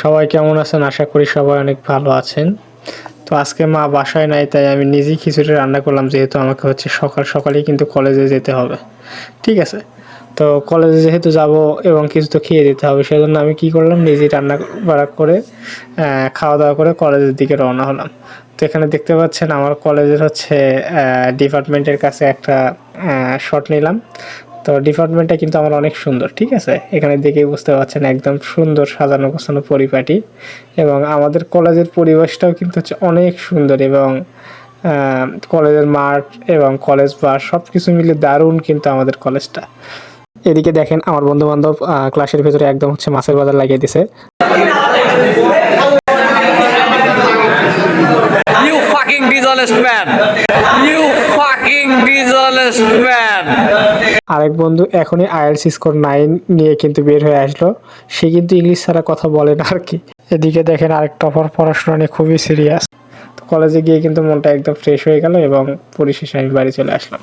সবাই কেমন আছেন? আশা করি সবাই অনেক ভালো আছেন। তো আজকে মা বাসায় নাই, তাই আমি নিজেই খিচুড়ি রান্না করলাম, যেহেতু আমাকে হচ্ছে সকাল সকালেই কিন্তু কলেজে যেতে হবে। ঠিক আছে? তো কলেজে যেহেতু যাব এবং কিছু তো খেয়ে দিতে হবে, সেজন্য আমি কি করলাম? নিজেই রান্না বাড়া করে খাওয়া দাওয়া করে কলেজের দিকে রওনা হলাম। তো এখানে দেখতে পাচ্ছেন আমার কলেজের হচ্ছে ডিপার্টমেন্টের কাছে একটা শট নিলাম। তো ডিপার্টমেন্টটা কিন্তু আমার অনেক সুন্দর, ঠিক আছে এখানে দেখেই বুঝতে পারছেন একদম সুন্দর সাজানো গোছানো পরিপাটি এবং আমাদের কলেজের পরিবেশটাও কিন্তু হচ্ছে অনেক সুন্দর এবং কলেজের মাঠ এবং কলেজ বাস সব কিছু মিলে দারুণ কিন্তু আমাদের কলেজটা এদিকে দেখেন আমার বন্ধু বান্ধব ক্লাসের ভেতরে একদম হচ্ছে মাছের বাজার লাগিয়ে দিছে You fucking dishonest man! You! আরেক বন্ধু এখনই আইএলস স্কোর নাইন নিয়ে কিন্তু বের হয়ে আসলো। সে কিন্তু ইংলিশ ছাড়া কথা বলে না আর কি। এদিকে দেখেন আরেক টপার পড়াশোনা নিয়ে খুবই সিরিয়াস তো কলেজে গিয়ে কিন্তু মনটা একদম ফ্রেশ হয়ে গেল এবং পরিশেষে আমি বাড়ি চলে আসলাম।